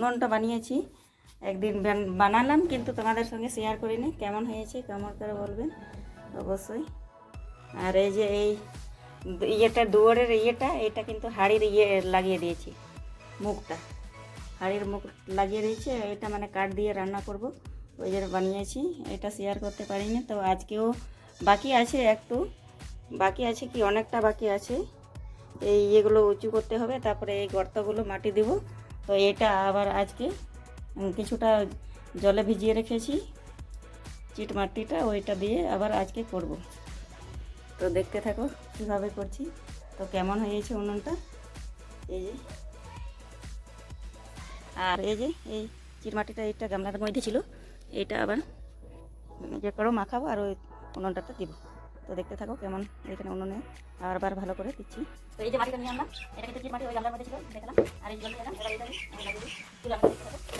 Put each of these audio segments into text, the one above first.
উনুনটা বানিয়েছি। একদিন বানালাম, কিন্তু তোমাদের সঙ্গে শেয়ার করিনি। কেমন হয়েছে, কেমন করে বলবেন? অবশ্যই। আর এই যে এই ইয়েটা, দুয়ারের ইয়েটা, এটা কিন্তু হাড়ির ইয়ে লাগিয়ে দিয়েছি, মুখটা। হাড়ির মুখ লাগিয়ে দিয়েছি এটা মানে কাঠ দিয়ে রান্না করব। ওই জন্য বানিয়েছি, এটা শেয়ার করতে পারিনি। তো আজকেও বাকি আছে একটু। বাকি আছে কি? অনেকটা বাকি আছে। এই ইয়েগুলো উঁচু করতে হবে, তারপরে এই গর্তগুলো মাটি দেব। তো এটা আবার আজকে কিছুটা জলে ভিজিয়ে রেখেছি। চিট মাটিটা ওইটা দিয়ে আবার আজকে করব। তো দেখতে থাকো কীভাবে করছি। তো কেমন হয়েছে উনুনটা? এই যে। আর এই যে, এই চিরমাটিটা এইটা গামলার মধ্যে ছিল, এইটা আবার যে করো, মাখাবো, আর ওই উনুনটাতে দিব। তো দেখতে থাকো কেমন এখানে উনুনে আবার ভালো করে দিচ্ছি। তো এই যে মাটিটা নিয়ে আমরা এটা কিন্তু মাটি ওই গামলার মধ্যে ছিল, দেখলাম। আর এই জল দিলাম, এবার এইটা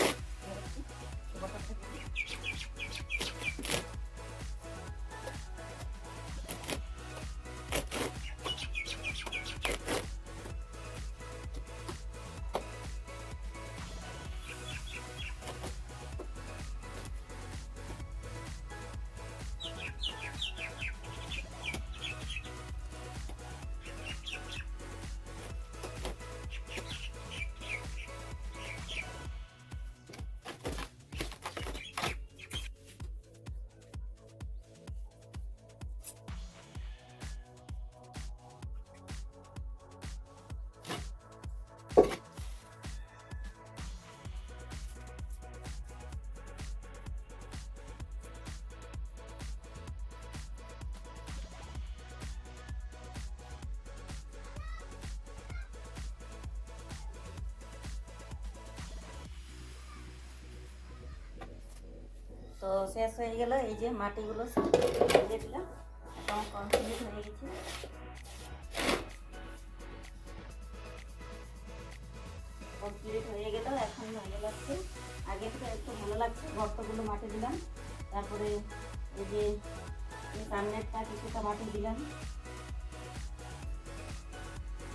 তো শেষ হয়ে গেল, এই যে মাটিগুলো দিলাম। এখন হয়ে গেছে। হয়ে এখন ভালো লাগছে। আগে একটু ভালো লাগছে, গর্তগুলো মাটি দিলাম। তারপরে এই যে সামনেরটা কিছুটা মাটি দিলাম।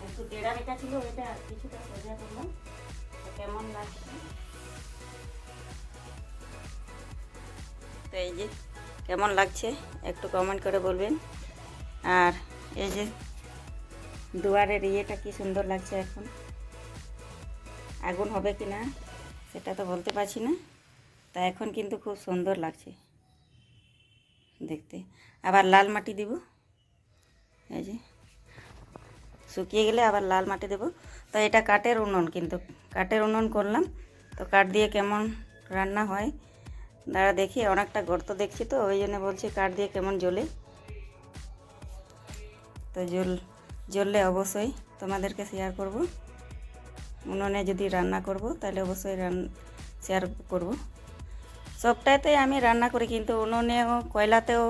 একটু টেড়া বেটা ছিল, ওইটা কিছুটা সোজা করলাম। কেমন লাগছে? তো এই যে কেমন লাগছে একটু কমেন্ট করে বলবেন। আর এই যে দুয়ারের ইয়েটা কি সুন্দর লাগছে এখন। আগুন হবে কি না সেটা তো বলতে পারছি না। তা এখন কিন্তু খুব সুন্দর লাগছে দেখতে। আবার লাল মাটি দেব। এই যে শুকিয়ে গেলে আবার লাল মাটি দেব। তো এটা কাঠের উনুন কিন্তু, কাঠের উনুন করলাম। তো কাঠ দিয়ে কেমন রান্না হয় দাঁড়া দেখি, অনেকটা গর্ত দেখছি তো, ওই জন্য বলছি কাঠ দিয়ে কেমন জ্বলে। তো জ্বল, জ্বললে অবশ্যই তোমাদেরকে শেয়ার করব। উনুনে যদি রান্না করব, তাহলে অবশ্যই রান শেয়ার করব। সবটাতেই আমি রান্না করি, কিন্তু উনুনেও, কয়লাতেও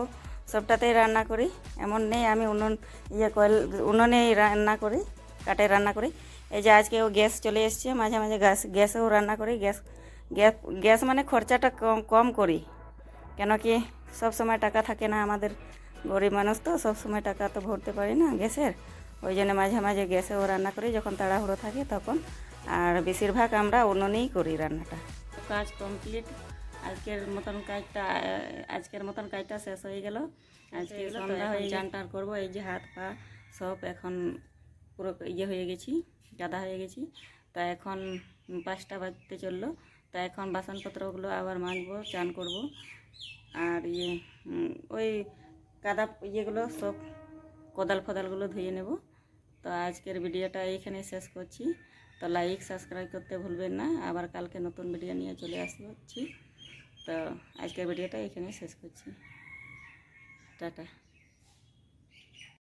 সবটাতেই রান্না করি। এমন নেই, আমি উনুন ইয়ে কয়ল, উনুনেই রান্না করি, কাঠে রান্না করি। এই যে আজকে ও গ্যাস চলে এসছে, মাঝে মাঝে গ্যাস, গ্যাসেও রান্না করি, গ্যাস গ্যাস গ্যাস মানে খরচাটা কম কম করি। কেন কি সব সময় টাকা থাকে না আমাদের গরিব মানুষ তো সব সময় টাকা তো ভরতে পারি না গ্যাসের। ওই জন্য মাঝে মাঝে গ্যাসেও রান্না করি যখন তাড়াহুড়ো থাকে তখন। আর বেশিরভাগ আমরা উনুনেই করি রান্নাটা। কাজ কমপ্লিট। আজকের মতন কাজটা আজকের মতন কাজটা শেষ হয়ে গেল। আজকে সন্ধ্যা হয়ে চান টান করব এই যে হাত পা সব এখন পুরো ইয়ে হয়ে গেছি গাদা হয়ে গেছি। তা এখন পাঁচটা বাজতে চলল। তা এখন বাসনপত্রগুলো আবার মাজবো, চান করব। আর ইয়ে ওই কাদা ইয়েগুলো সব কোদাল ফোদালগুলো ধুয়ে নেব। তো আজকের ভিডিওটা এইখানে শেষ করছি। তো লাইক, সাবস্ক্রাইব করতে ভুলবেন না। আবার কালকে নতুন ভিডিও নিয়ে চলে আসছি। তো আজকের ভিডিওটা এখানে শেষ করছি। টাটা।